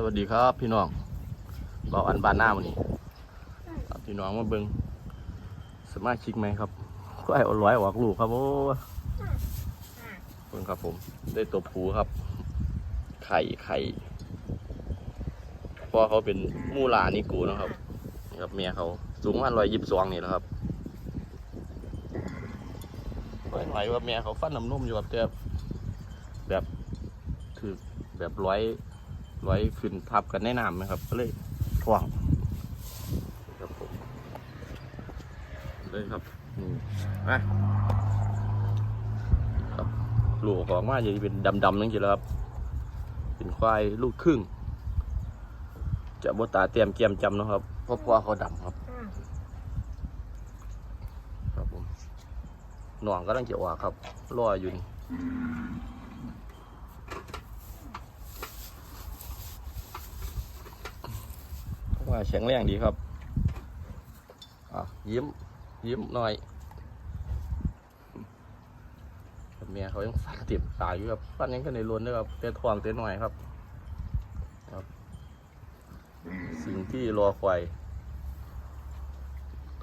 สวัสดีครับพี่น้องเบาอันบานหน้ามันนี่พี่น้องมาเบิงสมาชิกไหมครับก็ไอ้อร้อยออกลูกครับโอ้เบิ่งครับผม ได้ตัวผูครับ ไข่ไข่พ่อเขาเป็นมูลานิกูนะครับนี่ครับเมียเขาสูงประมาณร้อยยิบสองนี่แหละครับเปิดหน่อยว่าเมียเขาฟันน้ำนุ่มอยู่ครับแต่แบบ ถือแบบร้อย ร้ขึ้นทับกันในน้ำไหมครับ ก็เลยท่วงครับผมเลยครับนี่นะครับลูกออกมาจะเป็นดำๆนั่นสิแล้วครับ เป็นควายลูกครึ่ง จะบตาเตรียมเกียมจำนะครับเพราะพ่อเขาดำครับ ครับผมหน่องก็ต้องเกี่ยวออกครับรออยู่นี่ ว่าแข็งแรงดีครับอะยิ้ม ยิ้มหน่อยเมียเขายังสั่นติดตายอยู่ครับฟันยังก็ในรวนด้วยครับเต้ทวงเต้หน่อยครับ ครับ สิ่งที่รอควาย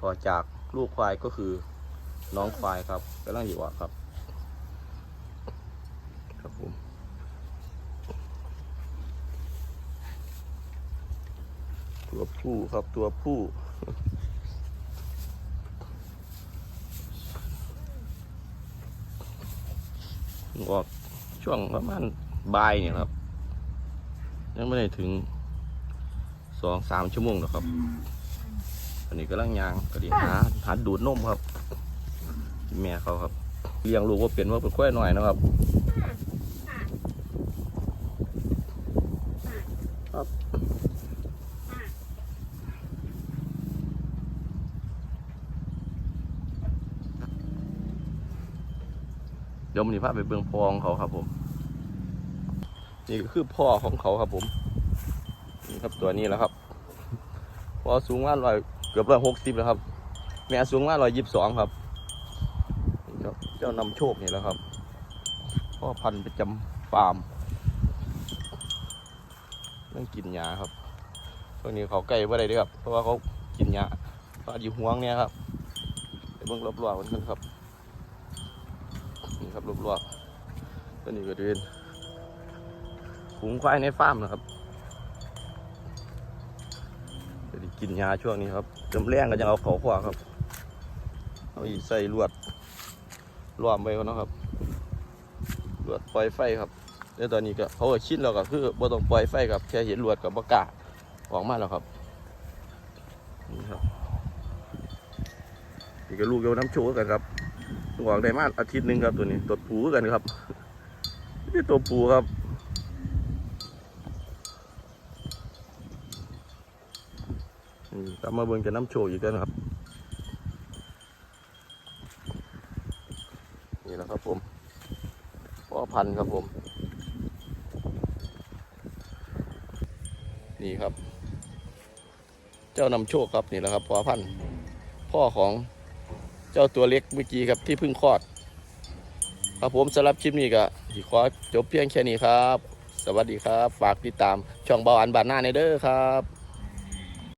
ต่อจากลูกควายก็คือน้องควายครับกำลังอยู่อะครับผม ตัวผู้ครับตัวผู้ออกช่วงประมาณบ่ายเนี่ยครับ ยังไม่ได้ถึงสองสามชั่วโมงหรอกครับ อันนี้กำลังยางก็ดีหาหาดูดนมครับ แม่เขาครับเลี้ยงลูกว่าเป็นว่าเป็นกล้วยหน่อยนะครับ ดี๋ยวมันนี้พาไปเบื้องพองเขาครับผม นี่ก็คือพ่อของเขาครับผม นี่ครับตัวนี้แหล้วครับพ่อสูงว่าร้อยเกือบร้อยหกสิบแล้วครับ แม่สูงว่าร้อยยี่สิบสองครับนี่ครับ เจ้านำโชคนี่แหล้วครับ พ่อพันธุ์ประจำฟาร์มต้องกินยาครับช่วงนี้เขาใกล้ว่าได้ด้วยครับ เพราะว่าเขากินยาปลาอยู่ห่วงเนี่ยครับเบิ่งรอบๆกันครับ ครับรอบๆตัวนี้ก็จะเป็นฝูงควายในฟาร์มนะครับจะได้กินยาช่วงนี้ครับเติมแรงก็ยังเอาเขาขวาครับ เอาอีใส่ลวดล้อมไว้ก่อนนะครับลวดปล่อยไฟครับแล้วตอนนี้ก็เขาก็ชินแล้วก็คือบ่ต้องปล่อยไฟครับแค่เห็นลวดกับบ่กาออกมาแล้วครับนี่ครับนี่ก็ลูกเยาน้ำโชว์กันครับ ออกได้มาอาทิตย์หนึ่งครับตัวนี้ตัวปูกันครับนี่ตัวปูครับกลับมาเบิ่งจะน้ำโชว์อีกแล้วครับ นี่แหละครับผมพ่อพันธุ์ครับผม นี่ครับ เจ้านำโชคครับนี่แหละครับพ่อพันธุ์พ่อของ เจ้าตัวเล็กเมื่อกี้ครับที่เพิ่งคลอด ครับผมสำหรับคลิปนี้ก็ที่ขอจบเพียงแค่นี้ครับ สวัสดีครับ ฝากติดตามช่องเบาอันบานหน้าในเด้อครับ